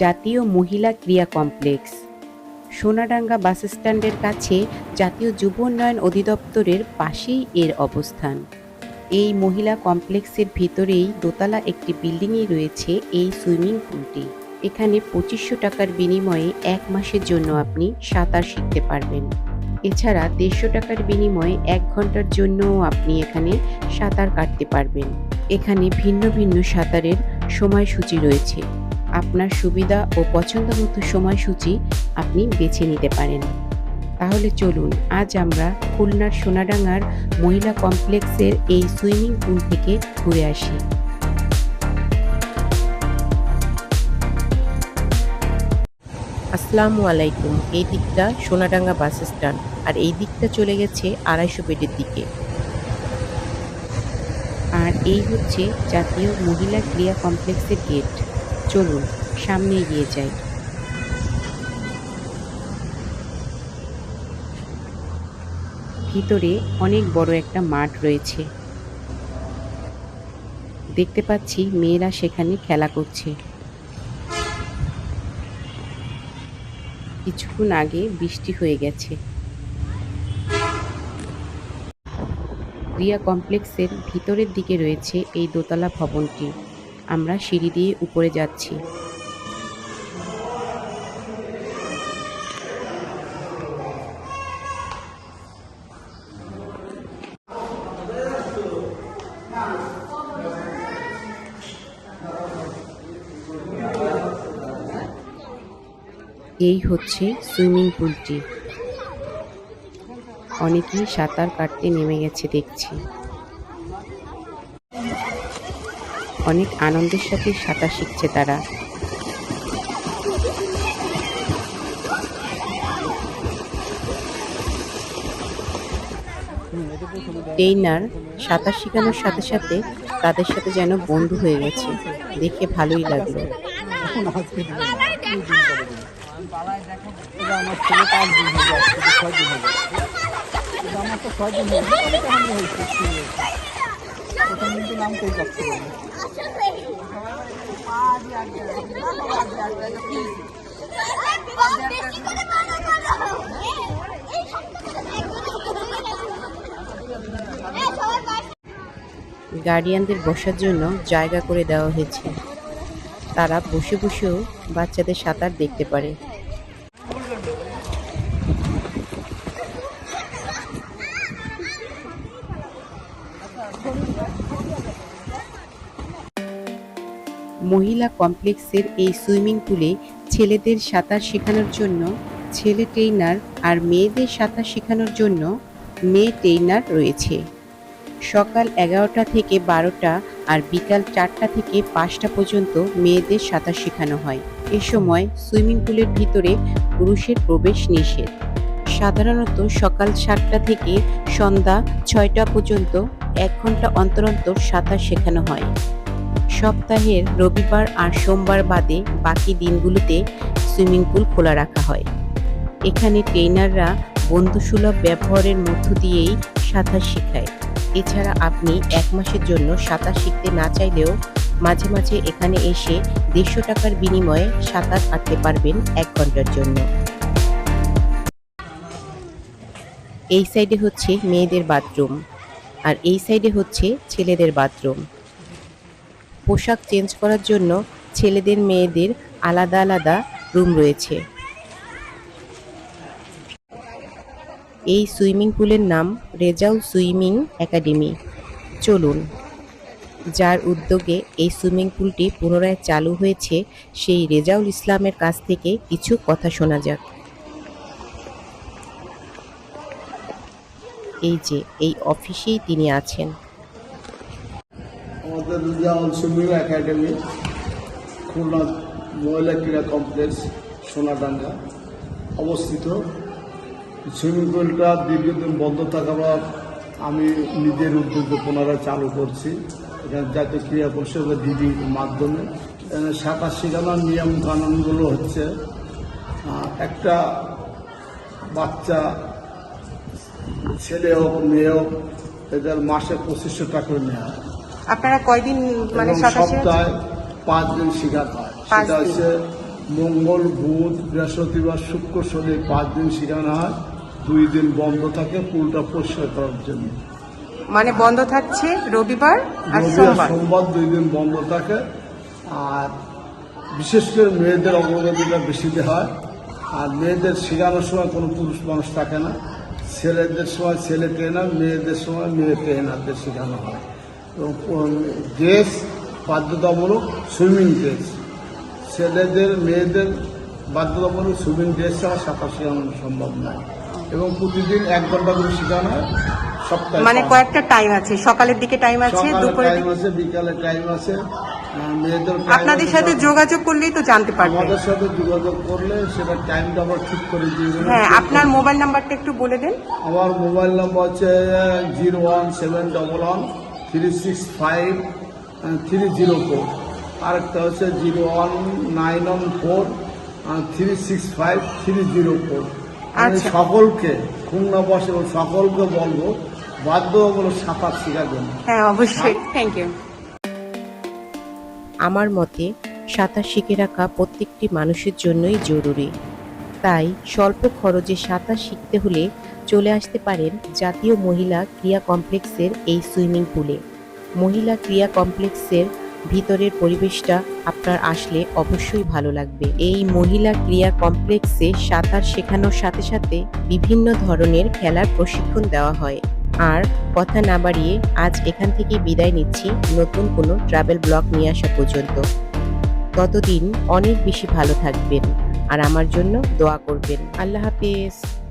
জাতীয় মহিলা ক্রিয়া কমপ্লেক্স। সোনাডাঙ্গা বাস স্ট্যান্ডের কাছে জাতীয় যুব উন্নয়ন অধিদপ্তরের পাশেই এর অবস্থান। এই মহিলা কমপ্লেক্সের ভিতরেই দোতলা একটি বিল্ডিংয়ে রয়েছে এই সুইমিং পুলটি। এখানে পঁচিশশো টাকার বিনিময়ে এক মাসের জন্য আপনি সাঁতার শিখতে পারবেন। এছাড়া দেড়শো টাকার বিনিময়ে এক ঘণ্টার জন্যও আপনি এখানে সাঁতার কাটতে পারবেন। এখানে ভিন্ন ভিন্ন সাঁতারের সময়সূচি রয়েছে। আপনার সুবিধা ও পছন্দ মতো সময়সূচি আপনি বেছে নিতে পারেন। তাহলে চলুন, আজ আমরা খুলনার সোনাডাঙ্গার মহিলা কমপ্লেক্সের এই সুইমিং পুল থেকে ঘুরে আসি। আসসালামু আলাইকুম, এই দিকটা সোনাডাঙ্গা বাস স্ট্যান্ড আর এই দিকটা চলে গেছে আড়াইশো বেডের দিকে। আর এই হচ্ছে জাতীয় মহিলা ক্রিয়া কমপ্লেক্সের গেট। চলুন, সামনে এগিয়ে যাই। ভিতরে অনেক বড় একটা মাঠ রয়েছে। দেখতে পাচ্ছি মেয়েরা সেখানে খেলা করছে। কিছুক্ষণ আগে বৃষ্টি হয়ে গেছে। রিয়া কমপ্লেক্সের ভিতরের দিকে রয়েছে এই দোতলা ভবনটি। আমরা সিঁড়ি দিয়ে উপরে যাচ্ছি। এই হচ্ছে সুইমিং পুলটি। অনেকেই সাঁতার কাটতে নেমে গেছে দেখছি। অনেক আনন্দের সাথে সাঁতার শিখছে তারা। ট্রেনার সাঁতার শেখানোর সাথে সাথে তাদের সাথে যেন বন্ধু হয়ে গেছে। দেখে ভালোই লাগল। আমার তো গার্ডিয়ানদের বসার জন্য জায়গা করে দেওয়া হয়েছে। তারা বসে বসেও বাচ্চাদের সাঁতার দেখতে পারে। মহিলা কমপ্লেক্সের এই সুইমিং পুলে ছেলেদের সাঁতার শেখানোর জন্য, ছেলে ট্রেইনার আর মেয়েদের সাঁতার শেখানোর জন্য মেয়ে ট্রেইনার রয়েছে। সকাল এগারোটা থেকে বারোটা আর বিকাল চারটা থেকে পাঁচটা পর্যন্ত মেয়েদের সাঁতার শেখানো হয়। এ সময় সুইমিং পুলের ভিতরে পুরুষের প্রবেশ নিষেধ। সাধারণত সকাল সাতটা থেকে সন্ধ্যা ছয়টা পর্যন্ত এক ঘণ্টা অন্তর অন্তর সাঁতার শেখানো হয়। সপ্তাহের রবিবার আর সোমবার বাদে বাকি দিনগুলোতে সুইমিং পুল খোলা রাখা হয়। এখানে ট্রেনাররা বন্ধুসুলভ ব্যবহারের মধ্য দিয়েই সাঁতার শেখায়। এছাড়া আপনি এক মাসের জন্য সাঁতার শিখতে না চাইলেও মাঝে মাঝে এখানে এসে দেড়শো টাকার বিনিময়ে সাঁতার কাটতে পারবেন এক ঘণ্টার জন্য। এই সাইডে হচ্ছে মেয়েদের বাথরুম আর এই সাইডে হচ্ছে ছেলেদের বাথরুম। পোশাক চেঞ্জ করার জন্য ছেলেদের, মেয়েদের আলাদা আলাদা রুম রয়েছে। এই সুইমিং পুলের নাম রেজাউ সুইমিং একাডেমি। চলুন, যার উদ্যোগে এই সুইমিং পুলটি পুনরায় চালু হয়েছে, সেই রেজাউল ইসলামের কাছ থেকে কিছু কথা শোনা যাক। এই যে, এই অফিসেই তিনি আছেন। রিজাউল সুইমিং একাডেমি, খুলনা মহিলা ক্রীড়া কমপ্লেক্স, সোনাডাঙ্গা অবস্থিত। সুইমিং পুলটা দীর্ঘদিন বন্ধ থাকার আমি নিজের উদ্যোগে পুনরায় চালু করছি। এখানে জাতীয় ক্রীড়া পরিষদের দিদির মাধ্যমে। এখানে সাঁতার শেখানোর নিয়ম কানুনগুলো হচ্ছে একটা বাচ্চা ছেলে হোক, মেয়ে হোক, এদের মাসে পঁচিশশো টাকা নেওয়া আপনারা কয়দিন মানে সাতাশে সপ্তাহে পাঁচ দিন শেখাতে হয়। পাঁচ সেটা হচ্ছে মঙ্গল বুধ বৃহস্পতিবার শুক্র শনি পাঁচ দিন শেখানো হয়। দুই দিন বন্ধ থাকে পুলটা পরিষ্কার করার জন্য। মানে বন্ধ থাকছে রবিবার আর সোমবার? সোমবার দুই দিন বন্ধ থাকে। আর বিশেষ করে মেয়েদের অগ্রগতিটা বেশি হয় আর মেয়েদের শেখানোর সময় কোনো পুরুষ মানুষ থাকে না। ছেলেদের সময় ছেলে ট্রেনার মেয়েদের সময় মেয়ে ট্রেনারদের শেখানো হয়। ড্রেস বাধ্যতামূলক সুইমিং ড্রেস। ছেলেদের মেয়েদের বাধ্যতামূলক সুইমিং ড্রেস ছাড়া সাঁতার শেখানো সম্ভব নয়। এবং প্রতিদিন এক ঘণ্টা করে শেখানো হয় সপ্তাহে মানে কয়েকটা টাইম আছে। সকালের দিকে টাইম আছে দুপুরে টাইম আছে বিকালে টাইম আছে মেয়েদের আপনাদের সাথে যোগাযোগ করলেই তো জানতে পারবেন আমাদের সাথে যোগাযোগ করলে সেটা টাইমটা আবার ঠিক করে দিয়ে দেবেন। হ্যাঁ আপনার মোবাইল নাম্বারটা একটু বলে দেন। আমার মোবাইল নাম্বার হচ্ছে zero one seven double one three six five three zero four আরেকটা হচ্ছে zero one nine one four three six five three zero four আমি আচ্ছা। সকলকে খুলনা বসে এবং সকলকে বলব বাধ্যতামূলক সাঁতার শেখাবেন হ্যাঁ অবশ্যই। থ্যাংক ইউ আমার মতে সাঁতার শিখে রাখা প্রত্যেকটি মানুষের জন্যই জরুরি। তাই স্বল্প খরচে সাঁতার শিখতে হলে চলে আসতে পারেন জাতীয় মহিলা ক্রিয়া কমপ্লেক্সের এই সুইমিং পুলে। মহিলা ক্রিয়া কমপ্লেক্সের ভিতরের পরিবেশটা আপনার আসলে অবশ্যই ভালো লাগবে। এই মহিলা ক্রিয়া কমপ্লেক্সে সাঁতার শেখানোর সাথে সাথে বিভিন্ন ধরনের খেলার প্রশিক্ষণ দেওয়া হয়। আর কথা না বাড়িয়ে আজ এখান থেকে বিদায় নিচ্ছি। নতুন কোনো ট্রাভেল ব্লগ নিয়ে আসা পর্যন্ত। ততদিন অনেক বেশি ভালো থাকবেন আর আমার জন্য দোয়া করবেন। আল্লাহ হাফেজ।